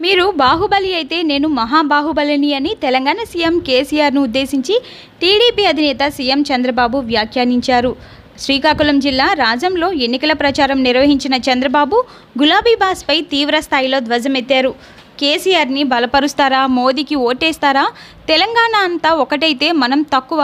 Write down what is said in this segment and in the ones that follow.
మీరు బాహుబలి అయితే నేను మహాబాహుబలిని అని తెలంగాణ సీఎం కేసీఆర్ను ఉద్దేశించి టీడీపీ అధినేత సీఎం చంద్రబాబు వ్యాఖ్యానించారు. శ్రీకాకుళం జిల్లా రాజంలో ఎన్నికల ప్రచారం నిర్వహించిన చంద్రబాబు గులాబీ బాస్పై తీవ్ర స్థాయిలో ధ్వజమెత్తారు. కేసీఆర్ని బలపరుస్తారా? మోదీకి ఓటేస్తారా? తెలంగాణ అంతా ఒకటైతే మనం తక్కువ.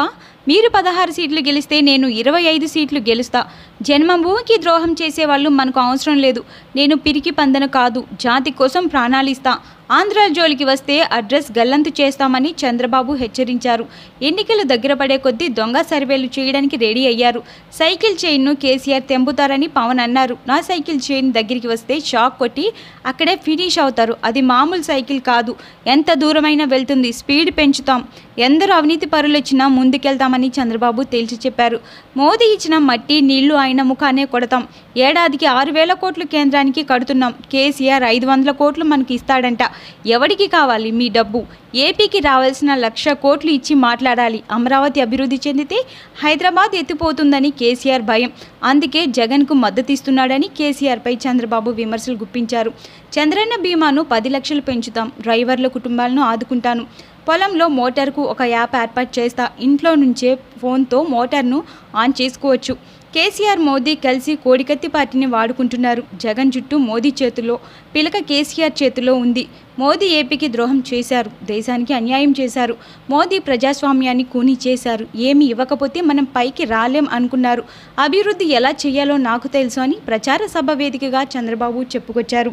మీరు పదహారు సీట్లు గెలిస్తే నేను ఇరవై ఐదు సీట్లు గెలుస్తా. జన్మభూమికి ద్రోహం చేసేవాళ్ళు మనకు అవసరం లేదు. నేను పిరికి పందన కాదు జాతి కోసం ప్రాణాలిస్తా ఆంధ్ర జోలికి వస్తే అడ్రస్ గల్లంతు చేస్తామని చంద్రబాబు హెచ్చరించారు. ఎన్నికలు దగ్గర పడే కొద్దీ దొంగ సర్వేలు చేయడానికి రెడీ అయ్యారు. సైకిల్ చైన్ను కేసీఆర్ తెంపుతారని పవన్ అన్నారు. నా సైకిల్ చైన్ దగ్గరికి వస్తే షాక్ కొట్టి అక్కడే ఫినిష్ అవుతారు. అది మామూలు సైకిల్ కాదు. ఎంత దూరమైనా వెళ్తుంది. స్పీడ్ పెంచుతాం. ఎందరో అవినీతి పరులు వచ్చినా ముందుకెళ్తామని చంద్రబాబు తేల్చి చెప్పారు. మోదీ ఇచ్చిన మట్టి నీళ్ళు ఆయన ముఖానే కొడతాం. ఏడాదికి ఆరు వేల కోట్లు కేంద్రానికి కడుతున్నాం. కేసీఆర్ ఐదు వందల కోట్లు మనకి ఇస్తాడంట. ఎవడికి కావాలి మీ డబ్బు? ఏపీకి రావాల్సిన లక్ష కోట్లు ఇచ్చి మాట్లాడాలి. అమరావతి అభివృద్ధి చెందితే హైదరాబాద్ ఎత్తిపోతుందని కేసీఆర్ భయం. అందుకే జగన్కు మద్దతిస్తున్నాడని కేసీఆర్పై చంద్రబాబు విమర్శలు గుప్పించారు. చంద్రన్న బీమాను పది లక్షలు పెంచుతాం. డ్రైవర్ల కుటుంబాలను ఆదుకుంటాను. పొలంలో మోటార్కు ఒక యాప్ ఏర్పాటు చేస్తా. ఇంట్లో నుంచే ఫోన్తో మోటార్ను ఆన్ చేసుకోవచ్చు. కేసీఆర్ మోదీ కలిసి కోడికత్తి పార్టీని వాడుకుంటున్నారు. జగన్ జుట్టు మోదీ చేతిలో పిలక కేసీఆర్ చేతిలో ఉంది. మోదీ ఏపీకి ద్రోహం చేశారు. దేశానికి అన్యాయం చేశారు. మోదీ ప్రజాస్వామ్యాన్ని కూని చేశారు. ఏమి ఇవ్వకపోతే మనం పైకి రాలేం అనుకున్నారు. అభివృద్ధి ఎలా చేయాలో నాకు తెలుసు అని ప్రచార సభ వేదికగా చంద్రబాబు చెప్పుకొచ్చారు.